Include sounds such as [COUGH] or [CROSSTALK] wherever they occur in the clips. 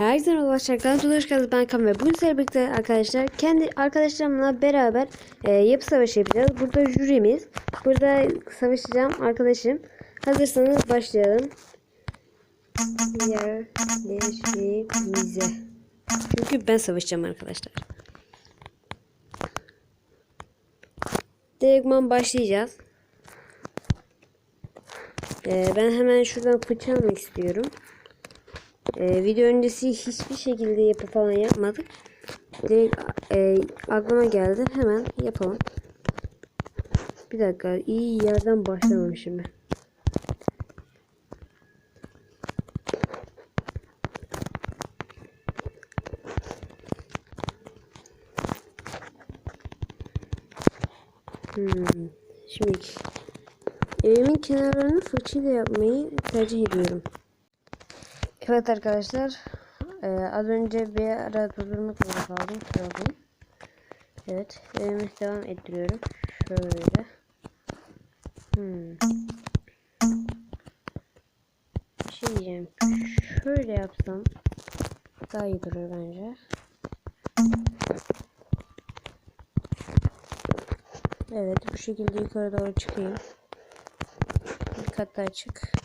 Herkese merhaba arkadaşlar. Hoş geldiniz. Ben Kam ve bugün sizlerle birlikte arkadaşlar kendi arkadaşlarımla beraber e, yapı savaşı yapacağız. Burada jürimiz. Burada savaşacağım arkadaşım. Hazırsanız başlayalım. Yerleşimize. Çünkü ben savaşacağım arkadaşlar. Direktman başlayacağız. E, ben hemen şuradan fırça almak istiyorum. Ee, video öncesi hiçbir şekilde yapı falan yapmadık. Direkt e, aklıma geldi. Hemen yapalım. Bir dakika. iyi yerden başlamamışım ben. Hmm. Şimdi evimin kenarlarını fırçayla yapmayı tercih ediyorum. Evet arkadaşlar. Ee, az önce bir ara durdurmak zorunda kaldım. Kaldım. Evet. Evimi devam ettiriyorum. Şöyle. Hmm. Bir şey diyeceğim. Şöyle yapsam daha iyi durur bence. Evet bu şekilde yukarı doğru çıkayım. Bir kat daha çık.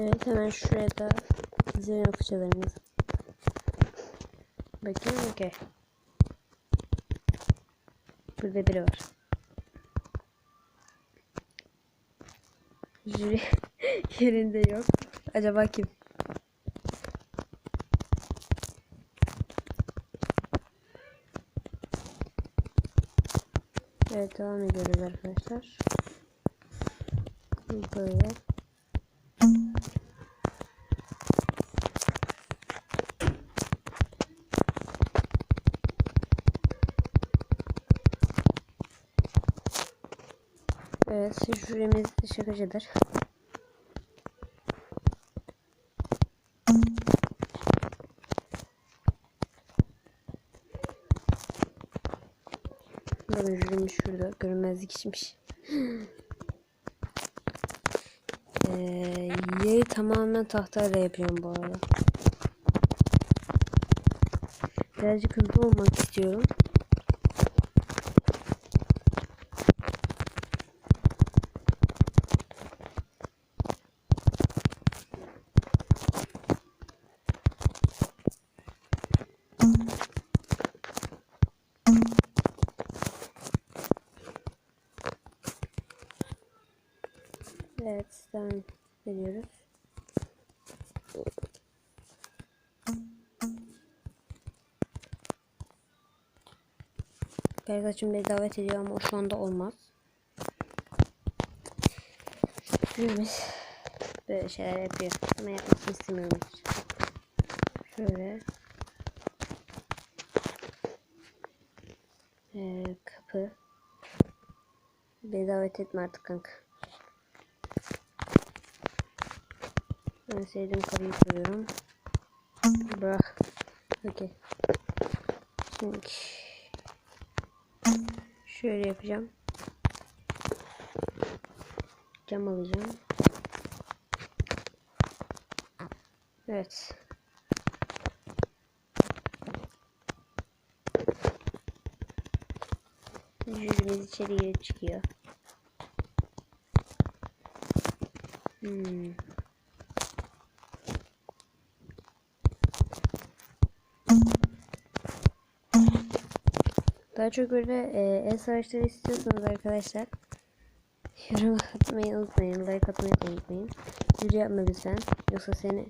Evet hemen şuraya da dizelim fıçalarımızı. Bakayım okey. Burada biri var. Jüri [LAUGHS] yerinde yok. Acaba kim? Evet devam ediyoruz arkadaşlar. Böyle. Jürimiz şakacıdır. Bakın jürimiz şurada. Görünmezlik içmiş. ee, yeri tamamen tahtayla yapıyorum bu arada. Birazcık hızlı olmak istiyorum. Arkadaşım beni davet ediyor ama o şu anda olmaz. Biz böyle şeyler yapıyor ama yapmasını istemiyorum. Şöyle. Ee, kapı. Beni davet etme artık kanka. Ben sevdiğim karıyı koyuyorum. Bırak. Okey. Şimdi şöyle yapacağım. Cam alacağım. Evet. Jürimiz içeri girip çıkıyor. Hmm. Daha çok böyle e, el savaşları istiyorsanız arkadaşlar yorum atmayı unutmayın. Like atmayı unutmayın. Yürü yapma lütfen. Yoksa seni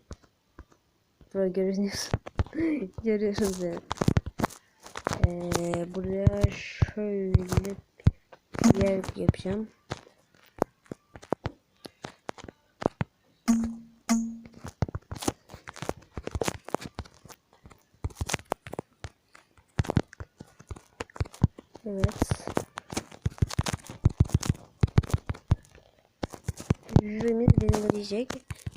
Bro görünüyorsun. [LAUGHS] Görüyorum seni. Ee, buraya şöyle bir yer yapacağım. Jürimiz belirleyecek.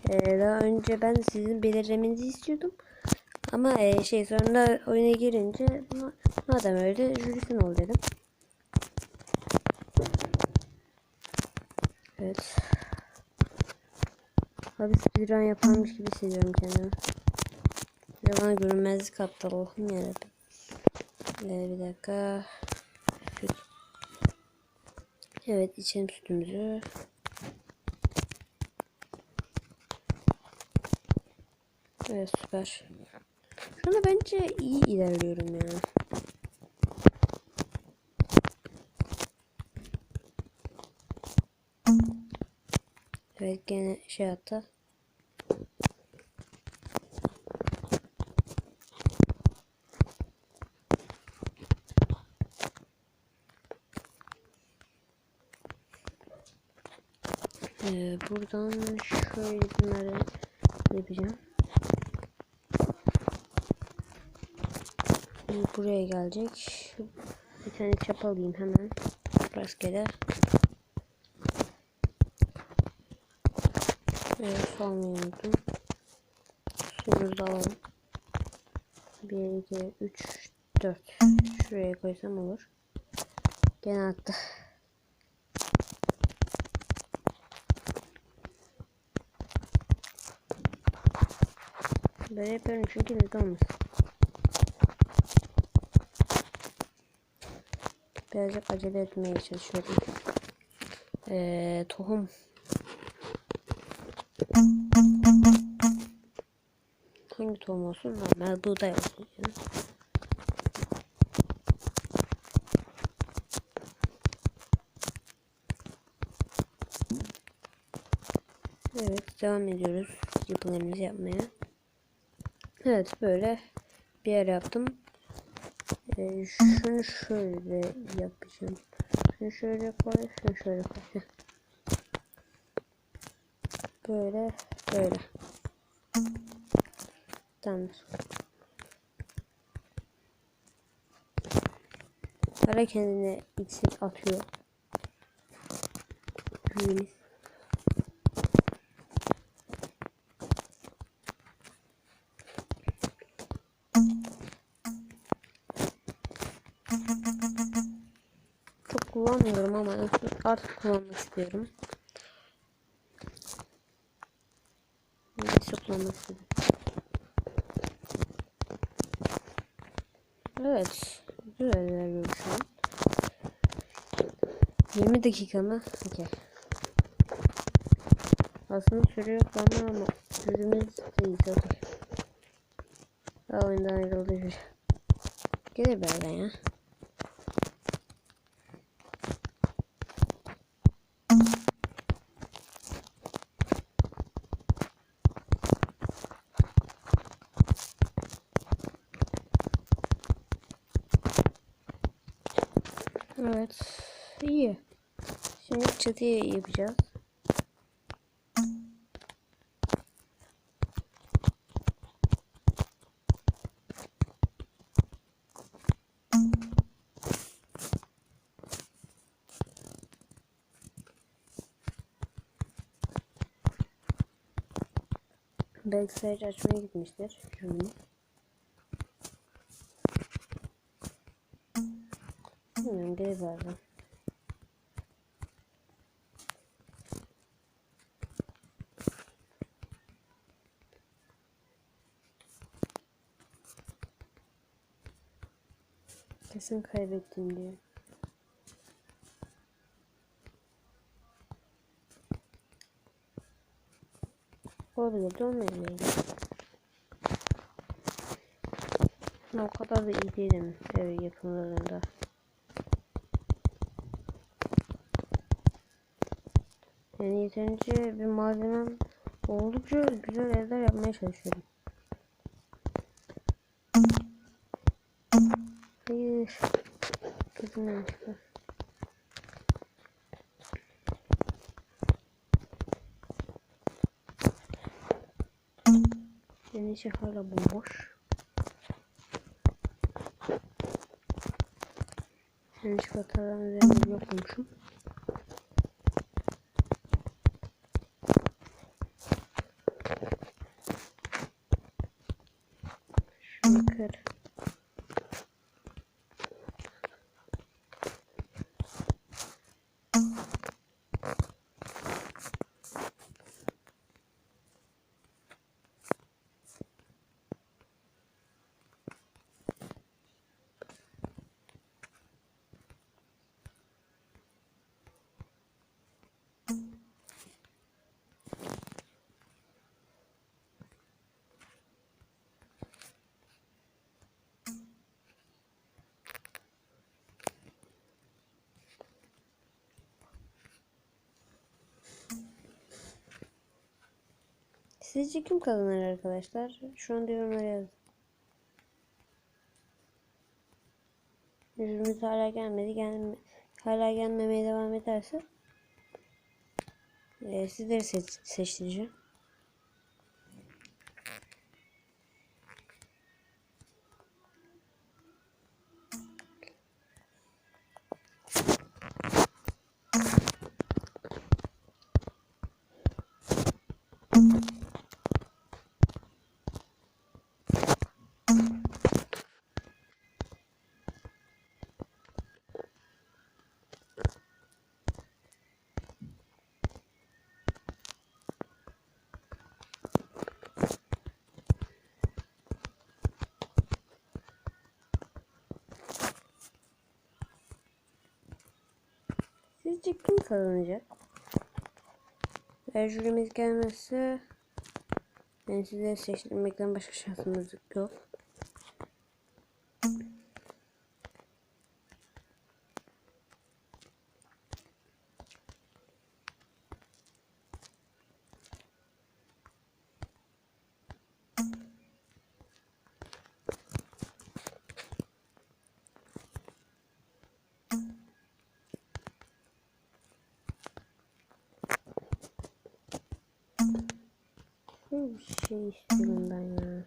Ee, daha önce ben sizin belirlemenizi istiyordum. Ama e, şey sonra oyuna girince ma- madem öyle jürisin ol dedim. Evet. Abi speedrun yaparmış gibi hissediyorum kendimi. Bir bana görünmezlik attı Allah'ım yarabbim. Ee, bir dakika. Evet içelim sütümüzü. Evet süper. Şu anda bence iyi ilerliyorum ya. Evet gene şey attı. Ee, buradan şöyle bunları yapacağım. Şimdi buraya gelecek. Bir tane çap alayım hemen. Rastgele. Evet su almayı unuttum. Suyumuzu da alalım. 1, 2, 3, 4. Şuraya koysam olur. Gene attı. Böyle yapıyorum çünkü neden olmasın. Birazcık acele etmeye çalışıyorum. Ee, tohum. Hangi tohum olsun? Normal buğday olsun. Yani. Evet devam ediyoruz yapılarımızı yapmaya. Evet böyle bir yer yaptım. Ee, şunu şöyle yapacağım. Şunu şöyle koy, şunu şöyle koy. Böyle, böyle. Tamamdır. Ara kendine iksir atıyor. Büyümüş. Kullanmıyorum ama artık kullanmak istiyorum. Neyse kullanmak istedim. Evet. Güzel ilerliyorum şu an. 20 dakika mı? Okey. Aslında süre yok ama ama süremiz değil. Okey. Daha oyundan ayrıldı. Gelir birazdan ya. Evet. iyi. Şimdi çatıyı yapacağız. Belki sadece açmaya gitmiştir. Şunu. Bilmiyorum gelir. Kesin kaybettim diye. Olabilir. Ama o kadar da iyi değilim ev yapımlarında. Yani yeterince bir malzemem oldukça güzel evler yapmaya çalışıyorum. Hayır. Kızım yanlışlıkla. Senin işi hala bomboş. Senin çikolataların üzerinde yok olmuşum. Sizce kim kazanır arkadaşlar? Şu anda yorumlara yazın. Yüzümüz hala gelmedi. Gelme, hala gelmemeye devam ederse e, sizleri seç, seçtireceğim. Sizce kim kazanacak? Eğer jürimiz gelmezse ben sizleri seçtirmekten başka şansımız yok. Şöyle bir şey istiyorum ben ya.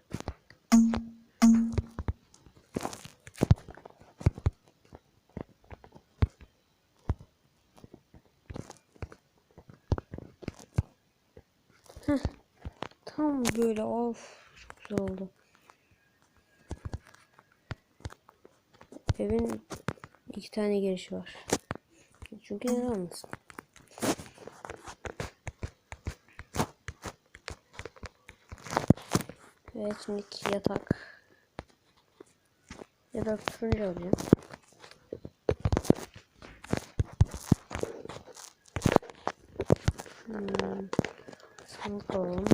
Tam böyle of çok güzel oldu. Evin iki tane girişi var. Çünkü neden olmasın? Evet şimdi yatak. Yatak turuncu alacağım. Hmm. Sandık alalım.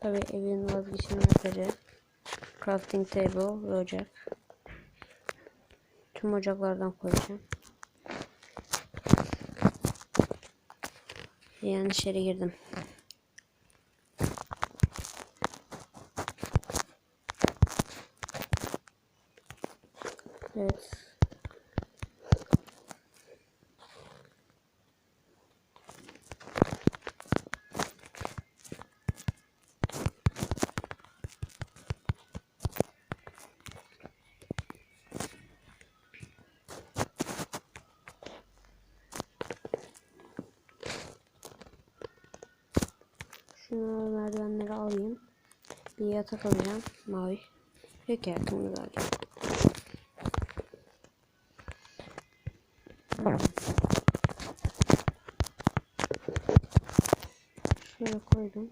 Tabi evin vazgeçilmezleri. Crafting table ve ocak. Tüm ocaklardan koyacağım. Yanlış yere girdim. Evet. Şunu merdivenleri alayım. Bir yatak alacağım. Mavi. Yok ya kırmızı alacağım. Hmm. Şöyle koydum.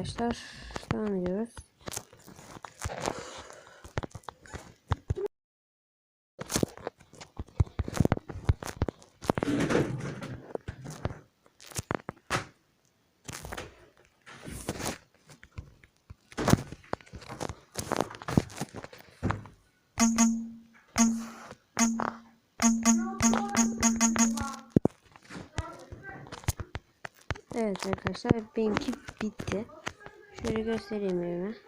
Arkadaşlar devam ediyoruz. Evet arkadaşlar benimki bitti. Şöyle göstereyim. Benimki.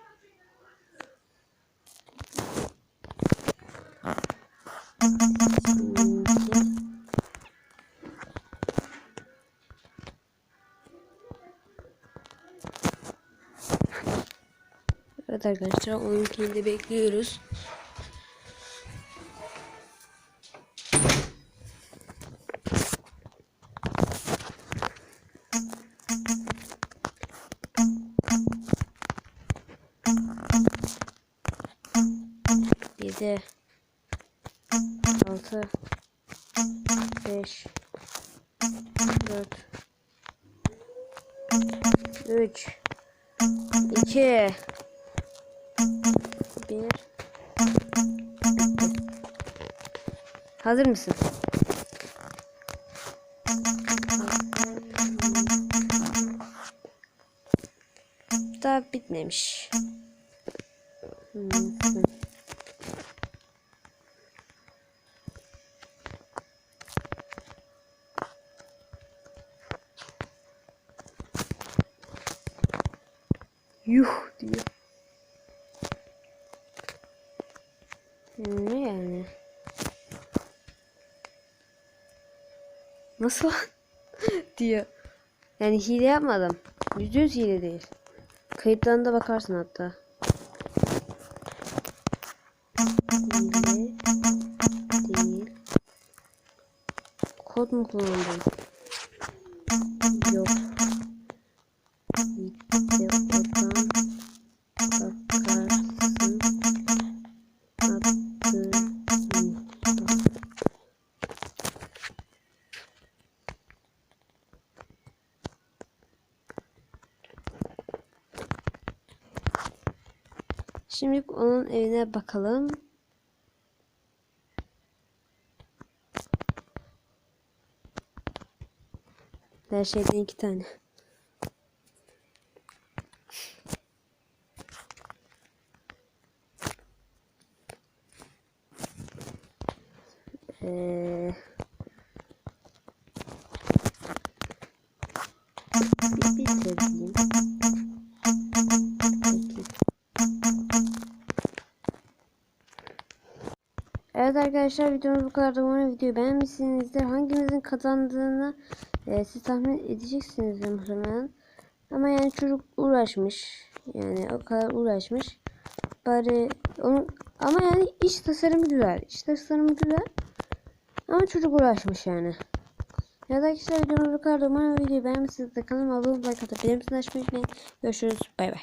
Evet arkadaşlar 12'yi de bekliyoruz. 1 Hazır mısın? Daha bitmemiş. Hmm, hı. Yuh diyor. Ne yani? Nasıl [LAUGHS] diyor. Yani hile yapmadım. Yüzde yüz hile değil. Kayıtlarına bakarsın hatta. Hile değil. Kod mu kullandım? Şimdi onun evine bakalım. Her şeyden iki tane. Ee, bir bitireyim. Arkadaşlar videomuz bu kadar. Umarım videoyu beğenmişsinizdir. Hangimizin kazandığını e, siz tahmin edeceksinizdir muhtemelen. Ama yani çocuk uğraşmış. Yani o kadar uğraşmış. Bari onun ama yani iç tasarımı güzel. İç tasarımı güzel. Ama çocuk uğraşmış yani. Evet arkadaşlar videomuz bu kadar. Umarım videoyu beğenmişsinizdir. Kanalıma abone olmayı, like atabilir misiniz? Açmayı unutmayın. Görüşürüz. Bay bay.